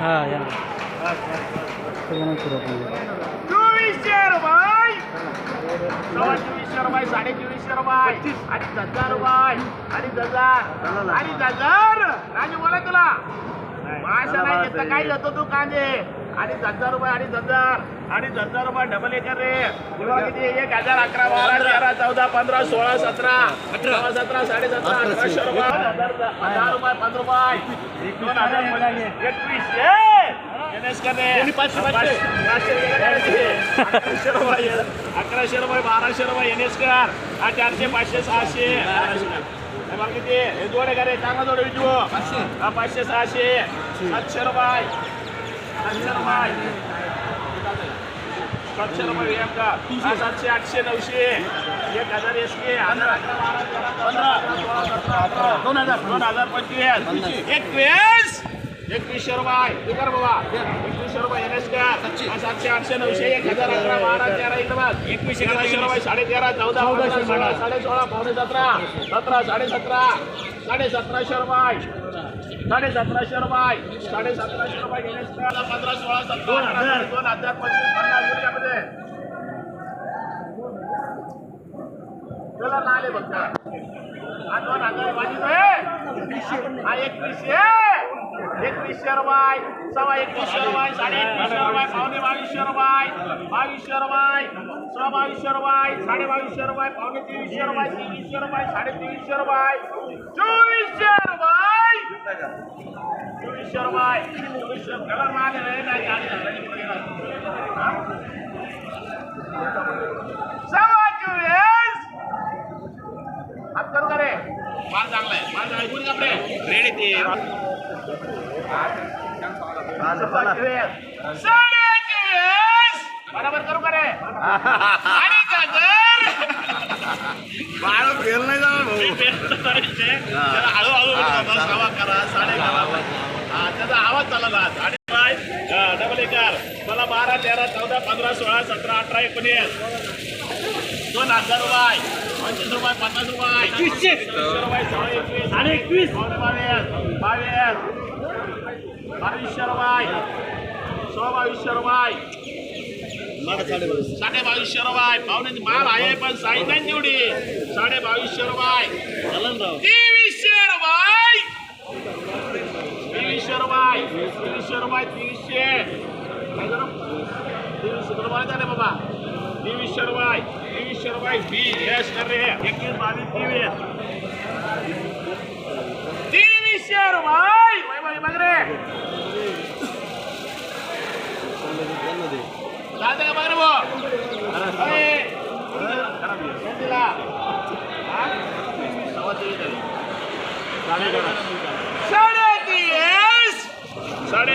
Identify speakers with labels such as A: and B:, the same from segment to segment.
A: हां या पूर्ण सुरुवात नाही.
B: चोवीसशे रुपये सव्वा चोवीसशे रुपये साडे चोवीसशे रुपये आणि हजार रुपये आणि हजार आणि हजार राजू बोला तुला माशा नाही घेतला काय घेतो तू कांदे अडीच हजार रुपये अडीच हजार अडीच हजार रुपये डबल एकर रे. तुला किती एक हजार अकरा बारा तेरा चौदा पंधरा सोळा सतरा. सोळा सतरा साडे सतरा अठराशे रुपये. हजार रुपये पाच रुपये. दोन हजार पाचशे अकराशे रुपये बाराशे रुपये एन एस कर हा चारशे पाचशे सहाशे. किती. हे जोडे का रे? चांगला जोडे विजू. पाचशे सहाशे. सातशे रुपये. सातशे रुपये सातशे रुपये सातशे आठशे नऊशे एक हजार एस के पंधरा सतरा दोन हजार दोन हजार पंचवीस एकवीस एकवीसशे रुपये हे कर बाबा एकवीसशे रुपये एन एस का सातशे आठशे नऊशे एक हजार अकरा बारा तेरा इथं बघ एकवीसशे तेराशे रुपये साडे तेरा चौदा पंधरा सोळा साडे सोळा पावणे सतरा सतरा साडे सतरा साडे सतराशे रुपये साडे सतराशे रुपये. साडे सतराशे रुपये का पंधरा सोळा सतरा दोन हजार. पंचवीस पन्नास गुन्ह्यामध्ये चला ना आले बघ हा दोन हजार माझी हा एकवीसशे. एकवीसशे रुपये. सव्वा एकवीसशे रुपये साडे एकवीसशे रुपये पावणे बावीसशे रुपये बावीसशे रुपये सव्वा बावीसशे रुपये साडे बावीसशे रुपये पावणे तेवीसशे रुपये तेवीसशे रुपये साडे तेवीसशे रुपये. चोवीसशे मागे नाही रे माल चांगला आहे माल रेडी ते बरोबर करू का रे
C: बाळ फेल नाही जाणार भाऊ
B: जरा हळूहळू बोलतो, करा साडे करा हा त्याचा आवाज चालला ना साडे पाय डबल एकर मला बारा तेरा चौदा पंधरा सोळा सतरा अठरा एकोणीस दोन हजार रुपये पंचवीस रुपये पन्नास रुपये एकवीसशे रुपये सोळा एकवीस आणि एकवीस बावीस बावीस बावीसशे रुपये सोळा बावीसशे रुपये साडे बावीसशे रुपये. पाहुणे माल आहे पण साईज नाही तेवढी साडे बावीसशे रुपये. तेवीसशे रुपये. तेवीसशे रुपये तेवीसशे रुपये तेवीसशे? तेवीसशे बरं झालं बाबा. तेवीसशे रुपये. तेवीसशे रुपये. बी यस कर रे एकवीस बावीस तेवीस तेवीसशे रुपये बाई बाई बघ रे चालतं का बघ रे भाऊ अरे, कोण दिला? हा? सव्वा तेवीस झाले. साडेतीस साडे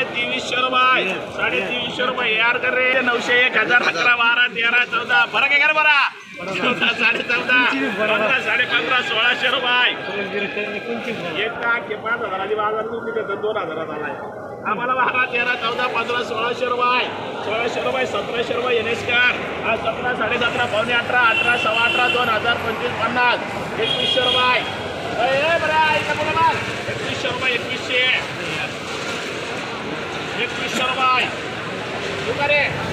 B: तेवीसशे रुपये साडे तेवीसशे रुपये यार कर रे नऊशे एक हजार अकरा बारा तेरा चौदा फरक आहे का रे बरा चौदा साडे चौदा. पंधरा साडे पंधरा सोळाशे रुपये. एक लाख हे पाच हजाराची बाजार तुम्ही देतात दोन हजारात आलाय. आम्हाला बारा तेरा चौदा पंधरा सोळाशे रुपये. सोळाशे रुपये सतराशे रुपये एन एस कार सतरा साडे सतरा पावणे अठरा अठरा सव्वा अठरा दोन हजार पंचवीस पन्नास. एकवीसशे रुपये. बरं एकवीसशे रुपये एकवीसशे. एकवीसशे रुपये. तू का रे?